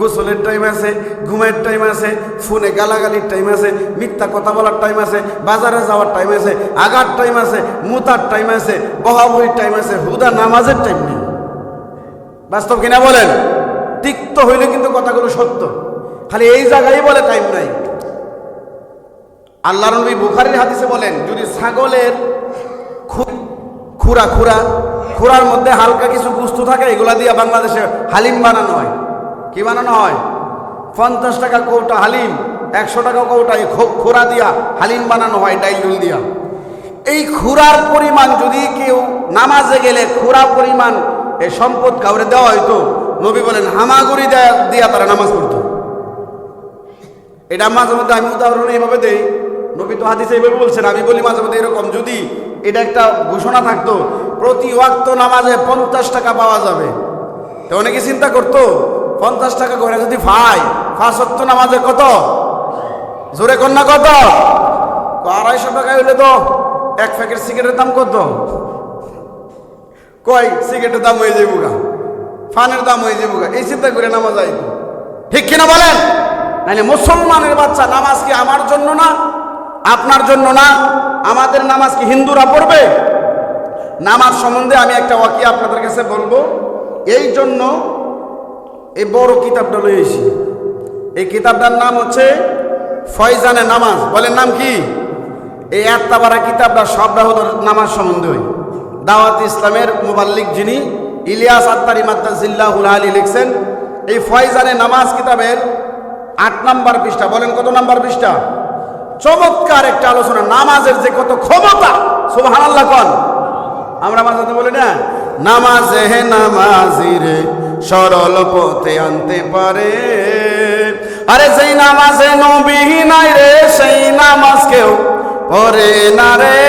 গোসলের টাইম আছে, ঘুমের টাইম আছে, ফোনে গালাগালির টাইম আছে, মিথ্যা কথা বলার টাইম আছে, বাজারে যাওয়ার টাইম আছে, আগার টাইম আছে, মুতার টাইম আছে, বহাবহির টাইম আছে, হুদা নামাজের টাইম নেই। বাস্তব কিনা বলেন? তিক্ত হইলে কিন্তু কথাগুলো সত্য। খালি এই জায়গায় বলে টাইম নাই। আল্লাহ নবী বুখারির হাদিসে বলেন, যদি ছাগলের খুরা খুরা, খুরার মধ্যে হালকা কিছু বস্তু থাকে, এগুলা দিয়ে বাংলাদেশে হালিম বানানো হয়। কি বানানো হয়? পঞ্চাশ টাকা কৌটা হালিম, একশো টাকা কৌটা এই খুরা দিয়া হালিম বানানো হয়, ডাইল দিয়া। এই খুরার পরিমাণ যদি কেউ নামাজে গেলে খুরা পরিমাণ এই সম্পদ কাউরে দেওয়া হয়তো নবী বলেন, হামাগুড়ি দিয়া তারা নামাজ পড়তো। এটা মাঝে মধ্যে আমি উদাহরণ এইভাবে দেই, নবী তো হাদিসে এইভাবে বলছেন, আমি বলি মাঝে মধ্যে এরকম, যদি এটা একটা ঘোষণা থাকতো, প্রতি ওয়াক্ত নামাজে পঞ্চাশ টাকা পাওয়া যাবে। তো অনেকে চিন্তা করতো পঞ্চাশ টাকা করে যদি ভাই ওয়াক্ত নামাজে কত? জোরে কন্যা কত? আড়াইশো টাকা হইলে তো এক প্যাকেট সিগারেটের দাম কত? কয় সিগারেটের দাম হয়ে যাব গা। ফানের দাম হয়ে যাব গা। এই চিন্তা করে নামাজ আইতো ঠিক কিনা বলেন? নাহলে মুসলমানের বাচ্চা নামাজ কি আমার জন্য না? আপনার জন্য না? আমাদের নামাজ কি হিন্দুরা পড়বে? নামাজ সম্বন্ধে আমি একটা ওয়াকি আপনাদের কাছে বলব। এই জন্য এই বড় কিতাবটা লইয়েছি এই কিতাবটার নাম হচ্ছে ফয়জানে নামাজ। বলেন নাম কি? এই আত্মাবারা কিতাবটা সবটা হলো নামাজ সম্বন্ধে দাওয়াত ইসলামের মুবাল্লিক যিনি ইলিয়াস আত্মারি মাদ্দাজিল্লাহুল আলী লিখছেন, এই ফয়জানে নামাজ কিতাবের আট নাম্বার পৃষ্ঠা, বলেন কত নাম্বার পৃষ্ঠা? চমৎকার একটা আলোচনা, নামাজের যে কত ক্ষমতা সুবহান আল্লাহ কন। আমরা মাঝে বলি না, নামাজে হে নামাজি রে সরল পথে আনতে পারে। আরে সেই নামাজে নবী নাই রে, সেই নামাজ কেউ পরে না রে।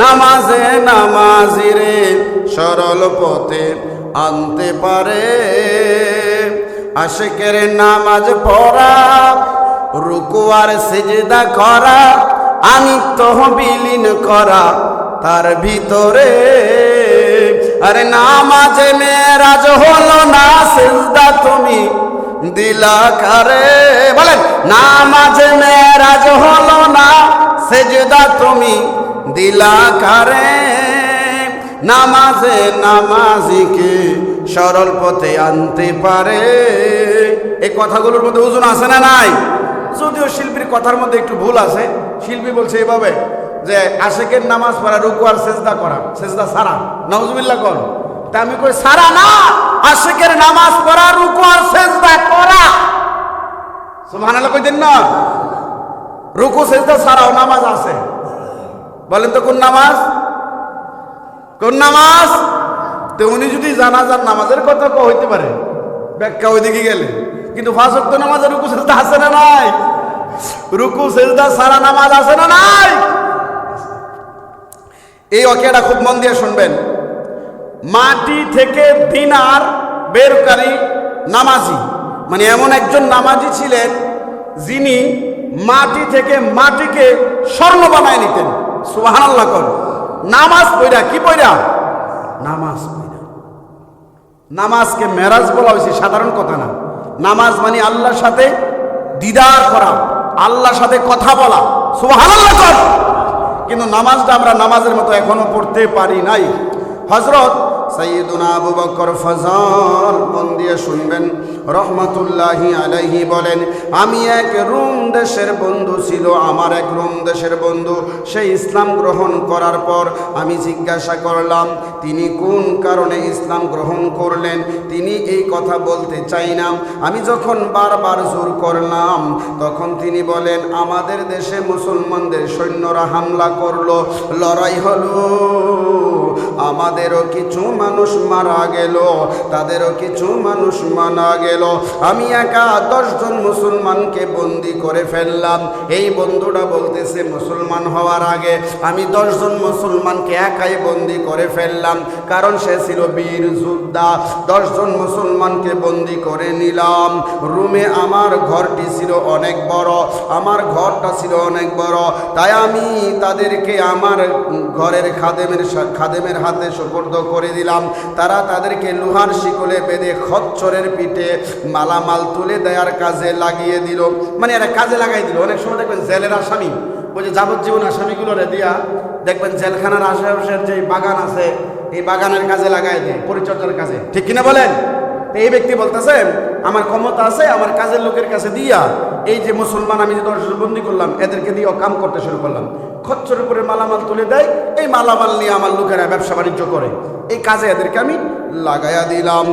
নামাজে নামাজি রে, সরল পথে আনতে পারে। আশেকের নামাজ পড়া, রুকু আর সেজদা করা আমি তহবিলীন করা, তার ভিতরে আরে নামাজে মেরাজ হলো না, সেজদা তুমি দিলা কারে বলেন নামাজে মেরাজ হলো না, সেজদা তুমি দিলা কারে নামাজে নামাজিকে সরল পথে আনতে পারে। এই কথাগুলোর মধ্যে ওজন আছে না নাই? যদিও শিল্পীর কথার মধ্যে একটু ভুল আছে, শিল্পী বলছে এভাবে যে আশেকের নামাজ পড়া, রুকু আর সেজদা করা, সেজদা সারা নজবিল্লা কর তা আমি কই সারা না। আশেকের নামাজ পড়া, রুকু আর সেজদা করা। সুবহানাল্লাহ কইতেন না। রুকু, সেজদা সারাও নামাজ আছে। বলেন তো, কোন নামাজ? কোন নামাজ? তো উনি যদি জানাজার নামাজের কথা কো হইতে পারে। ব্যাখ্যা ওইদিকে গেলে। কিন্তু ফাঁসক্ত নামাজের রুকু, সেজদা আছে না নাই? রুকু, সেজদা সারা নামাজ আছে না নাই? এই অকেটা খুব মন দিয়ে শুনবেন। মাটি থেকে দিনার বেরকারী নামাজি মানে এমন একজন নামাজি ছিলেন যিনি মাটি থেকে মাটিকে স্বর্ণ বানায় নিতেন। কর। নামাজ পইরা কি পইরা? নামাজ পইরা। নামাজকে মেরাজ বলা হয়েছে, সাধারণ কথা না। নামাজ মানে আল্লাহর সাথে দিদার করা, আল্লাহর সাথে কথা বলা। কর। কিন্তু নামাজটা আমরা নামাজের মতো এখনও পড়তে পারি নাই। হজরত সৈয়দুনা আবু বকর ফজল মন দিয়ে শুনবেন। রহমতুল্লাহি আলাইহি বলেন, আমি এক রুম দেশের বন্ধু ছিল, আমার এক রুম দেশের বন্ধু। সেই ইসলাম গ্রহণ করার পর আমি জিজ্ঞাসা করলাম, তিনি কোন কারণে ইসলাম গ্রহণ করলেন? তিনি এই কথা বলতে চাই না। আমি যখন বারবার জোর করলাম, তখন তিনি বলেন, আমাদের দেশে মুসলমানদের সৈন্যরা হামলা করল, লড়াই হলো। আমাদেরও কিছু মানুষ মারা গেল, তাদেরও কিছু মানুষ মারা গেল। আমি একা দশজন মুসলমানকে বন্দি করে ফেললাম। এই বন্ধুটা বলতেছে, মুসলমান হওয়ার আগে আমি দশজন মুসলমানকে একাই বন্দি করে ফেললাম, কারণ সে ছিল বীর যোদ্ধা। দশজন মুসলমানকে বন্দি করে নিলাম। রুমে আমার ঘরটি ছিল অনেক বড়, আমার ঘরটা ছিল অনেক বড়। তাই আমি তাদেরকে আমার ঘরের খাদেমের খাদেমের হাতে সুপর্দ করে দিলাম। তারা তাদেরকে লোহার শিকলে বেঁধে খচ্চরের পিঠে মালামাল তুলে দেওয়ার কাজে লাগিয়ে দিল। মানে এরা কাজে লাগাই দিল। অনেক সময় দেখবেন জেলের আসামি, ওই যে যাবজ্জীবন আসামিগুলো রে দিয়া দেখবেন জেলখানার আশেপাশের যে বাগান আছে, এই বাগানের কাজে লাগাই দেয়, পরিচর্যার কাজে। ঠিক কিনা বলেন? এই ব্যক্তি বলতেছে, আমার ক্ষমতা আছে, আমার কাজের লোকের কাছে দিয়া এই যে মুসলমান আমি যে দর্শন বন্দি করলাম, এদেরকে দিয়ে কাম করতে শুরু করলাম। খচ্চর উপরে মালামাল তুলে দেয়, এই মালামাল নিয়ে আমার লোকেরা ব্যবসা বাণিজ্য করে। এই কাজে এদেরকে আমি লাগাইয়া দিলাম।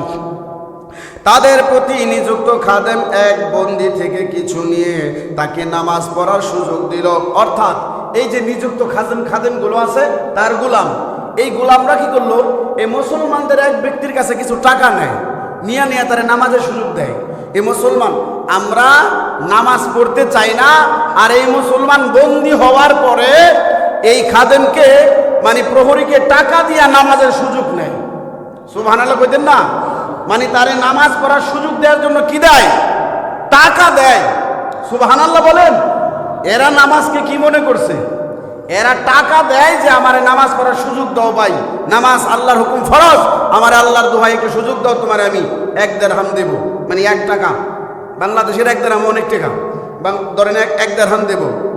তাদের প্রতি নিযুক্ত খাদেম এক বন্দি থেকে কিছু নিয়ে তাকে নামাজ পড়ার সুযোগ দিল। অর্থাৎ এই যে নিযুক্ত খাদেম, খাদেমগুলো আছে, তার গোলাম। এই গোলামরা কি করল? এই মুসলমানদের এক ব্যক্তির কাছে কিছু টাকা নেয়, নিয়ে নিয়ে তারা নামাজের সুযোগ দেয়। এ মুসলমান, আমরা নামাজ পড়তে চাই না, আর এই মুসলমান বন্দি হওয়ার পরে এই খাদেমকে মানে প্রহরীকে টাকা দিয়া নামাজের সুযোগ নেয়। সুবহানাল্লাহ কইতেন না? মানে তারে নামাজ পড়ার সুযোগ দেওয়ার জন্য কি দেয়? টাকা দেয়। সুবহানাল্লাহ বলেন, এরা নামাজকে কি মনে করছে? এরা টাকা দেয় যে আমারে নামাজ পড়ার সুযোগ দাও ভাই। নামাজ আল্লাহর হুকুম ফরজ, আমার আল্লাহর দোহাই একটু সুযোগ দাও, তোমার আমি এক দেড়হাম দেব। মানে এক টাকা। বাংলাদেশের এক দেড়হাম অনেক টাকা। ধরেন এক এক দেড়হাম দেবো।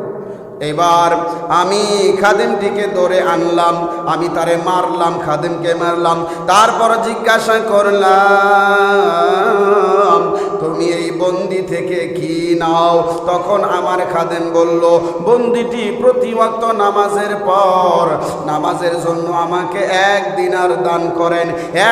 এবার আমি খাদেমটিকে ধরে আনলাম আমি তারে মারলাম খাদেমকে মারলাম তারপর জিজ্ঞাসা করলাম বন্দি থেকে কি নাও? তখন আমার খাদেম বলল, বন্দিটি প্রতি নামাজের পর, নামাজের জন্য আমাকে এক দিনার দান করেন।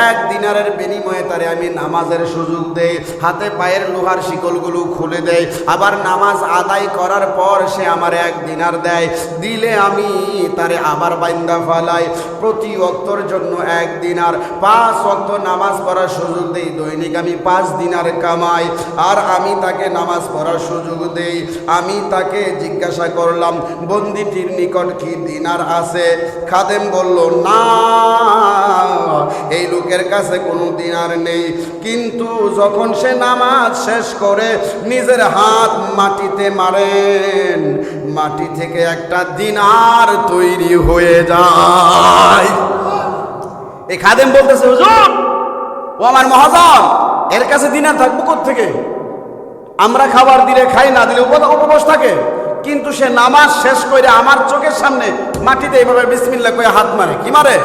এক দিনারের বিনিময়ে তারে আমি নামাজের সুযোগ দেই, হাতে পায়ের লোহার শিকলগুলো খুলে দেয় আবার নামাজ আদায় করার পর সে আমার এক দিনার দেয়। দিলে আমি তারে আবার বাইন্দা ফালাই। প্রতি অক্তর জন্য এক দিনার, পাঁচ অক্ত নামাজ পড়ার সুযোগ দেই। দৈনিক আমি পাঁচ দিনার কামাই। আর আমি তাকে নামাজ পড়ার সুযোগ দেই। আমি তাকে জিজ্ঞাসা করলাম, বন্দিটির নিকট কি দিনার আছে? খাদেম বলল, না, এই লোকের কাছে কোনো দিনার নেই। কিন্তু যখন সে নামাজ শেষ করে, নিজের হাত মাটিতে মারেন। মাটি থেকে একটা দিনার তৈরি হয়ে যায়। এই খাদেম বলতেছে, হুজুর, ও আমার মহাজন, এর কাছে দিনার থাকব থেকে আমরা খাবার দিলে খাই, না দিলে উপ- উপবাস থাকে। কিন্তু সে নামাজ শেষ করে আমার চোখের সামনে মাটিতে এইভাবে বিসমিল্লা করে হাত মারে। কি মারে?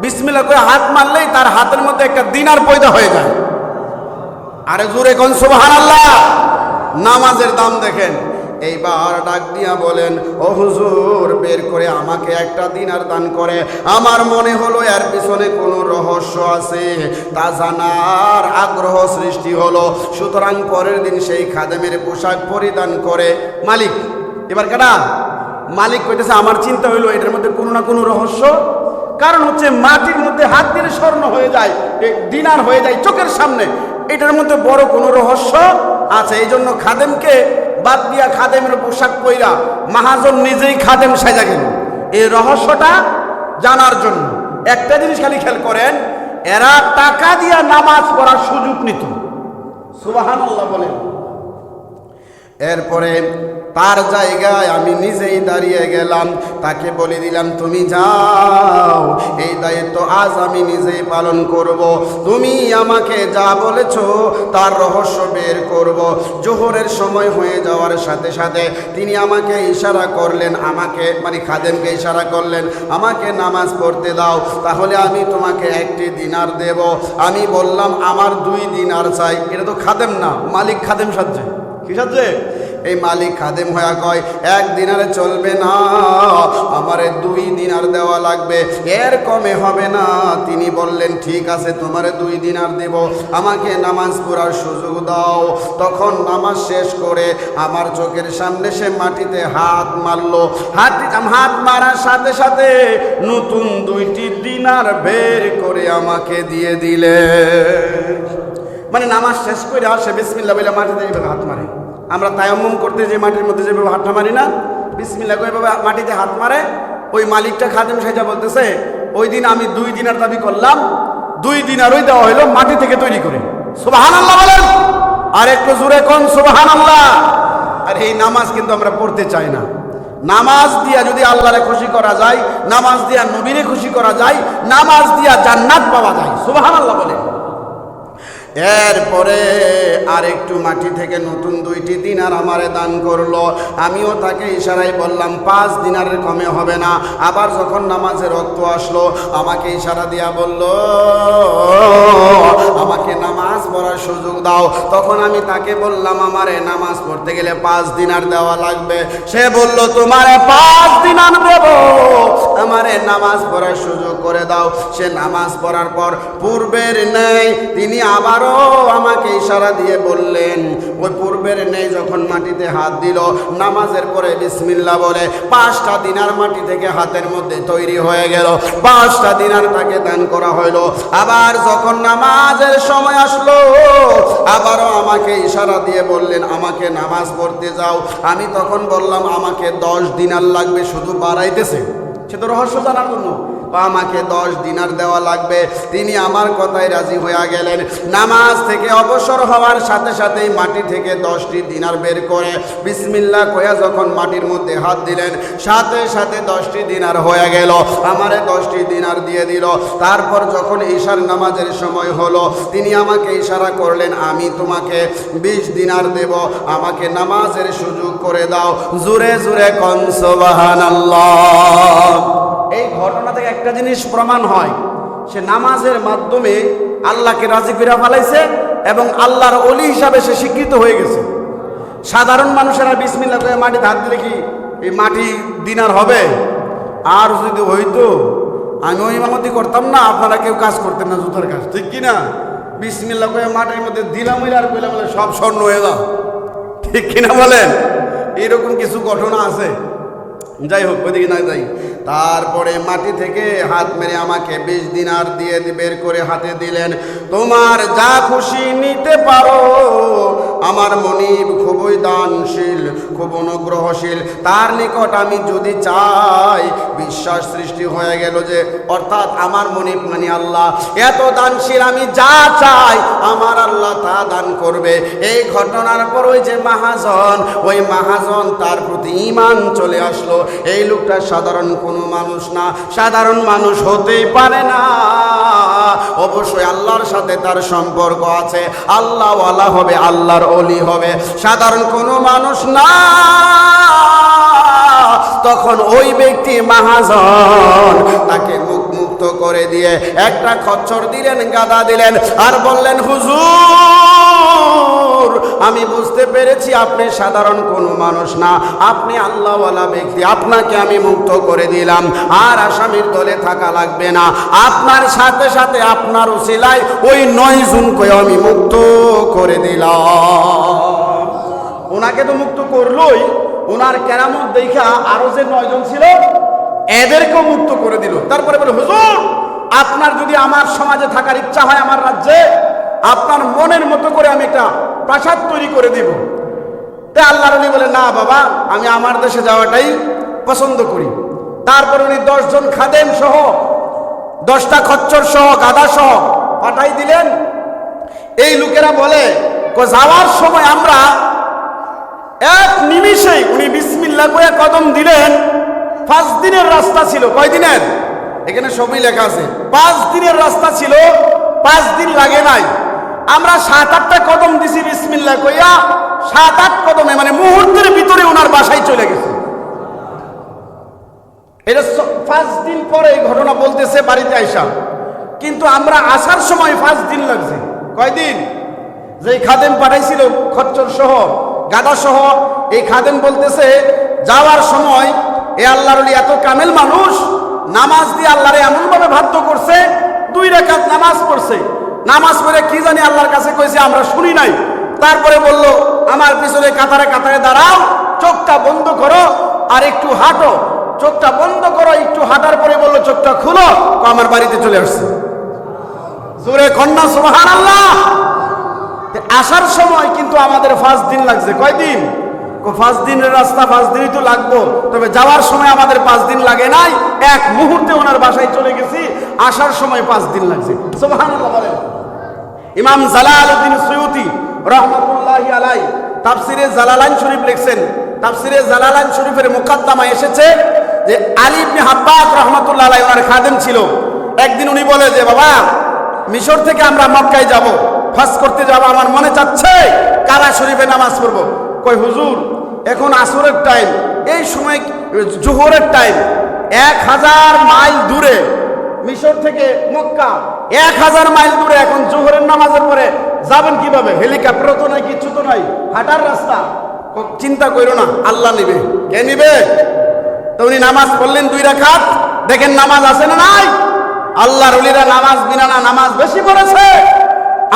বিসমিল্লা করে হাত মারলেই তার হাতের মধ্যে একটা দিনার পয়দা হয়ে যায়। আরে জোরে হার আল্লাহ নামাজের দাম দেখেন। এইবার ডাক দিয়া বলেন, ও হুজুর, বের করে আমাকে একটা দিনার দান করে। আমার মনে হলো এর পিছনে কোনো রহস্য আছে। তা জানার আগ্রহ সৃষ্টি হলো। সুতরাং পরের দিন সেই খাদেমের পোশাক পরিধান করে মালিক, এবার কেটা মালিক কইতেছে, আমার চিন্তা হইল এটার মধ্যে কোনো না কোনো রহস্য। কারণ হচ্ছে মাটির মধ্যে হাত দিলে স্বর্ণ হয়ে যায় দিনার হয়ে যায় চোখের সামনে। এটার মধ্যে বড় কোনো রহস্য আছে। এই জন্য খাদেমকে বাদ দিয়া খাদেমের পোশাক পইরা মাহাজন নিজেই খাদেম সাজা গেল। এই রহস্যটা জানার জন্য একটা জিনিস খালি খেয়াল করেন, এরা টাকা দিয়া নামাজ পড়ার সুযোগ নিত। সুবাহান বলেন। এরপরে তার জায়গায় আমি নিজেই দাঁড়িয়ে গেলাম। তাকে বলে দিলাম, তুমি যাও। এই দায়িত্ব আজ আমি নিজেই পালন করব। তুমি আমাকে যা বলেছ তার রহস্য বের করব। জোহরের সময় হয়ে যাওয়ার সাথে সাথে তিনি আমাকে ইশারা করলেন, আমাকে মানে খাদেমকে ইশারা করলেন, আমাকে নামাজ পড়তে দাও, তাহলে আমি তোমাকে একটি দিনার দেব। আমি বললাম, আমার দুই দিনার চাই। এটা তো খাদেম না, মালিক খাদেম সাজছে এই মালিক খাদেম হয়ে কয়, এক দিনারে চলবে না, আমারে দুই দিনার দেওয়া লাগবে। এর কমে হবে না। তিনি বললেন, ঠিক আছে, তোমারে দুই দিনার দেব। আমাকে নামাজ পড়ার সুযোগ দাও। তখন নামাজ শেষ করে আমার চোখের সামনে সে মাটিতে হাত মারলো। হাত হাত মারার সাথে সাথে নতুন দুইটি দিনার বের করে আমাকে দিয়ে দিলে। মানে নামাজ শেষ করে আসে বিসমিল্লা বলে মাটিতে এইভাবে হাত মারে। আমরা তায়াম্মুম করতে যে মাটির মধ্যে যেভাবে হাতটা মারি না বিসমিল্লা করে এভাবে মাটিতে হাত মারে, ওই মালিকটা খাদেম সাজা বলতেছে, ওই দিন আমি দুই দিনার দাবি করলাম, দুই দিনারই দেওয়া হইল মাটি থেকে তৈরি করে। সুবাহান আল্লাহ বলেন। আর একটু জোরে কোন সুবাহান আল্লাহ আর এই নামাজ কিন্তু আমরা পড়তে চাই না। নামাজ দিয়া যদি আল্লাহরে খুশি করা যায়, নামাজ দিয়া নবীরে খুশি করা যায়, নামাজ দিয়া জান্নাত পাওয়া যায়। সুবাহান আল্লাহ বলেন। এরপরে আর একটু মাটি থেকে নতুন দুইটি দিনার আমারে দান করল। আমিও তাকে ইশারায় বললাম, পাঁচ দিনারের কমে হবে না। আবার যখন নামাজের রক্ত আসলো, আমাকে ইশারা দিয়া বলল, আমাকে নামাজ পড়ার সুযোগ দাও। তখন আমি তাকে বললাম, আমারে নামাজ পড়তে গেলে পাঁচ দিনার দেওয়া লাগবে। সে বলল, তোমারে পাঁচ দিনার দেব। আমারে নামাজ পড়ার সুযোগ করে দাও। সে নামাজ পড়ার পর পূর্বের নেই তিনি আবারও আমাকে ইশারা দিয়ে বললেন। ওই পূর্বের নেই যখন মাটিতে হাত দিল, নামাজের পরে বিসমিল্লা বলে পাঁচটা দিনার মাটি থেকে হাতের মধ্যে তৈরি হয়ে গেল। পাঁচটা দিনার তাকে দান করা হইল। আবার যখন নামাজের সময় আসলো, আবারও আমাকে ইশারা দিয়ে বললেন, আমাকে নামাজ পড়তে যাও। আমি তখন বললাম, আমাকে দশ দিনার লাগবে, শুধু বাড়াইতেছে। সে তো রহস্য জানার জন্য। আমাকে দশ দিনার দেওয়া লাগবে। তিনি আমার কথায় রাজি হয়ে গেলেন। নামাজ থেকে অবসর হওয়ার সাথে সাথেই মাটি থেকে দশটি দিনার বের করে বিসমিল্লা কয়া যখন মাটির মধ্যে হাত দিলেন, সাথে সাথে দশটি দিনার হয়ে গেল। আমারে দশটি দিনার দিয়ে দিল। তারপর যখন ঈশার নামাজের সময় হলো, তিনি আমাকে ইশারা করলেন, আমি তোমাকে বিশ দিনার দেব। আমাকে নামাজের সুযোগ করে দাও। জুরে জুরে কনসবাহান এই ঘটনা একটা জিনিস প্রমাণ হয়, সে নামাজের মাধ্যমে আল্লাহকে রাজি করে ফালাইছে এবং আল্লাহর অলি হিসাবে সে স্বীকৃত হয়ে গেছে। সাধারণ মানুষেরা বিসমিল্লা করে মাটি হাত দিলে কি এই মাটি দিনার হবে? আর যদি হইতো আমিও ইমামতি করতাম না, আপনারা কেউ কাজ করতেন না জুতার কাজ, ঠিক কি না বিসমিল্লা করে মাটির মধ্যে দিলাম আর কইলাম সব স্বর্ণ হয়ে যাও, ঠিক কিনা বলেন? এরকম কিছু ঘটনা আছে। যাই হোক, ওইদিকে না যাই। তারপরে মাটি থেকে হাত মেরে আমাকে বিশ দিনার দিয়ে বের করে হাতে দিলেন। তোমার যা খুশি নিতে পারো, আমার মনিব খুবই দানশীল, খুব অনুগ্রহশীল। তার নিকট আমি যদি চাই, বিশ্বাস সৃষ্টি হয়ে গেল যে, অর্থাৎ আমার মনিব মানে আল্লাহ। এত দানশীল আমি যা চাই, আমার আল্লাহ তা দান করবে। এই ঘটনার পর ওই যে মাহাজন, ওই মাহাজন তার প্রতি ইমান চলে আসলো। এই লোকটা সাধারণ কোনো মানুষ না, সাধারণ মানুষ হতেই পারে না। অবশ্যই আল্লাহর সাথে তার সম্পর্ক আছে, আল্লাহওয়ালা হবে, আল্লাহর অলি হবে। সাধারণ কোনো মানুষ না। তখন ওই ব্যক্তি মাহাজন তাকে মুখ মুক্ত করে দিয়ে একটা খচ্চর দিলেন, গাদা দিলেন আর বললেন, হুজুর আমি বুঝতে পেরেছি আপনি সাধারণ কোনো মানুষ না। আপনি আল্লাহওয়ালা ব্যক্তি। আপনাকে আমি মুক্ত করে দিলাম। আর আসামির দলে থাকা লাগবে না। আপনার সাথে সাথে আপনার উসিলায় ওই নয় জুনকে আমি মুক্ত করে দিলাম। ওনাকে তো মুক্ত করলোই। ওনার কেরামত দেখা আরও যে নয়জন ছিল, এদেরকেও মুক্ত করে দিল। তারপরে বলে, হুজুর, আপনার যদি আমার সমাজে থাকার ইচ্ছা হয় আমার রাজ্যে, আপনার মনের মতো করে আমি একটা প্রাসাদ তৈরি করে দিব। তে আল্লাহ রলি বলে, না বাবা, আমি আমার দেশে যাওয়াটাই পছন্দ করি। তারপর উনি দশজন খাদেম সহ, দশটা খচ্চর সহ গাদা সহ পাঠাই দিলেন। এই লোকেরা বলে, "কো, যাওয়ার সময় আমরা এক নিমিষেই, উনি বিসমিল্লা করে কদম দিলেন, পাঁচ দিনের রাস্তা ছিল। কয় দিনের? এখানে সবই লেখা আছে। পাঁচ দিনের রাস্তা ছিল, পাঁচ দিন লাগে নাই। আমরা সাত আটটা কদম দিছি বিসমিল্লা কইয়া সাত আট কদমে মানে মুহূর্তের ভিতরে ওনার বাসায় চলে গেছে। এটা পাঁচ দিন পরে এই ঘটনা বলতেছে বাড়িতে আইসা। কিন্তু আমরা আসার সময় পাঁচ দিন লাগছে। কয়দিন? যে খাদেম পাঠাইছিল খচ্চর সহ গাদা সহ এই খাদেম বলতেছে, যাওয়ার সময় এ আল্লাহর এত কামেল মানুষ, নামাজ দিয়ে আল্লাহরে এমনভাবে বাধ্য করছে, দুই রেখাত নামাজ পড়ছে। নামাজ পড়ে কি জানি আল্লাহর কাছে কইছে, আমরা শুনি নাই। তারপরে বলল, আমার পিছনে কাতারে কাতারে দাঁড়াও, চোখটা বন্ধ করো আর একটু হাঁটো। চোখটা বন্ধ করো, একটু হাঁটার পরে বলল, চোখটা খুলো। আমার বাড়িতে চলে আসছে। জোরে কন্যা সুবহান আল্লাহ আসার সময় কিন্তু আমাদের পাঁচ দিন লাগছে। কয়দিন পাঁচ দিনের রাস্তা পাঁচ দিনই তো লাগবো। তবে যাওয়ার সময় আমাদের পাঁচ দিন লাগে নাই। এক মুহূর্তে ওনার বাসায় চলে গেছি। আসার সময় পাঁচ দিন লাগছে। সুবহানাল্লাহ বলেন। ইমাম জালালউদ্দিন সুয়ুতি রহমতুল্লাহি আলাই তাফসিরে জালালাইন শরীফ লিখছেন। তাফসিরে জালালাইন শরীফের মুকাদ্দামা এসেছে যে আলী ইবনে হাব্বাক রহমতুল্লাহ আলাই ওনার খাদেম ছিল। একদিন উনি বলে যে, বাবা, মিশর থেকে আমরা মক্কায় যাব, হজ করতে যাব, আমার মনে চাচ্ছে কারা শরীফে নামাজ পড়ব। কই, হুজুর, এখন আসরের টাইম, এই সময় জোহরের টাইম। এক হাজার মাইল দূরে মিশর থেকে মক্কা এক হাজার মাইল দূরে এখন জোহরের নামাজের পরে যাবেন কীভাবে? হেলিকপ্টার তো নাই, কিচ্ছু তো নাই। হাঁটার রাস্তা। চিন্তা করো না, আল্লাহ নিবে। কে নিবে? তো উনি নামাজ পড়লেন দুই রাখাত দেখেন নামাজ আছে না নাই? আল্লাহ রলিরা নামাজ বিনা না, নামাজ বেশি পড়েছে।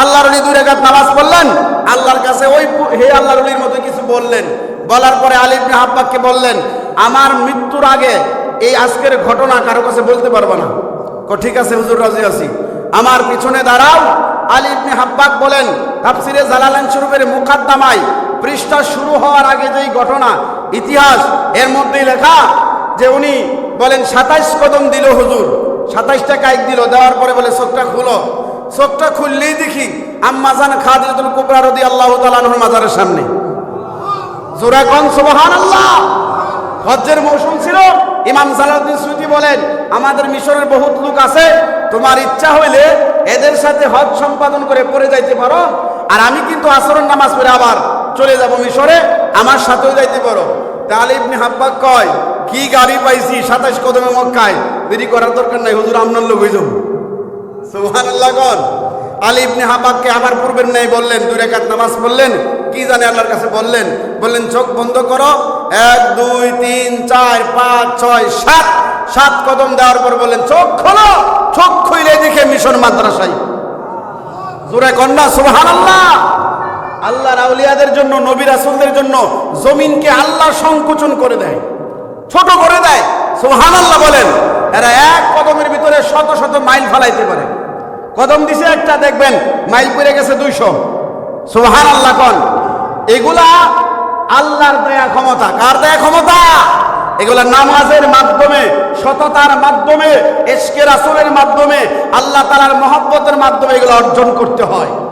আল্লাহ রলি দুই রাখাত নামাজ পড়লেন। আল্লাহর কাছে ওই হে আল্লাহ রলির মতো কিছু বললেন। বলার পরে আলিবনে হাব্বাককে বললেন, আমার মৃত্যুর আগে এই আজকের ঘটনা কারও কাছে বলতে পারব না? ঠিক আছে, হুজুর, রাজি আছি। আমার পিছনে দাঁড়াও। আলী ইবনে হাব্বাক বলেন, তাফসিরে জালালান শরীফের মুকাদ্দামায় পৃষ্ঠা শুরু হওয়ার আগে যেই ঘটনা, ইতিহাস, এর মধ্যেই লেখা যে উনি বলেন, সাতাইশ কদম দিল হুজুর। সাতাইশটা কাইক দিল, দেওয়ার পরে বলে, চোখটা খুলো। চোখটা খুললেই দেখি আম্মাজান খাদিজাতুল কুবরা রদি আল্লাহ তাআলার মাজারের সামনে। জোরা কন, সুবহানাল্লাহ! হজ্জের মৌসুম ছিল, ইমাম সালাউদ্দিন সুতি বলেন, আমাদের মিশরের বহুত লোক আছে, তোমার ইচ্ছা হইলে এদের সাথে হজ সম্পাদন করে পড়ে যাইতে পারো, আর আমি কিন্তু আসরের নামাজ পড়ে আবার চলে যাব মিশরে, আমার সাথেও যাইতে পারো। তাহলে ইবনে হাব্বাক কয়, কি গাড়ি পাইছি সাতাশ কদমে মক্কায়, দেরি করার দরকার নাই, হুজুর আপনার লোক হয়ে যাব। সুবহানাল্লাহ আলী ইবনে হাবাককে আবার পূর্বের নেই বললেন, দুই রাকাত নামাজ পড়লেন? কি জানে আল্লাহর কাছে বললেন বললেন, চোখ বন্ধ করো এক, দুই, তিন, চার, পাঁচ, ছয়, সাত। সাত কদম দেওয়ার পর বললেন, চোখ খোলো, চোখ খুইলে দেখে মিশন মাদ্রাসায়। জোরে কন্যা সুবহানাল্লাহ। আল্লাহর আউলিয়াদের জন্য, নবী রাসূলদের জন্য জমিনকে আল্লাহ সংকোচন করে দেয়, ছোট করে দেয়। সুবহানাল্লাহ বলেন, এরা এক কদমের ভিতরে শত শত মাইল ফালাইতে পারে। কদম দিছে একটা, দেখবেন, মাইল পড়ে গেছে দুইশো। সুবহানাল্লাহ কন, এগুলা আল্লাহর দয়া ক্ষমতা। কার দয়া ক্ষমতা? এগুলা নামাজের মাধ্যমে, সততার মাধ্যমে এসকে রাসুলের মাধ্যমে, আল্লাহ তালার মহব্বতের মাধ্যমে এগুলো অর্জন করতে হয়।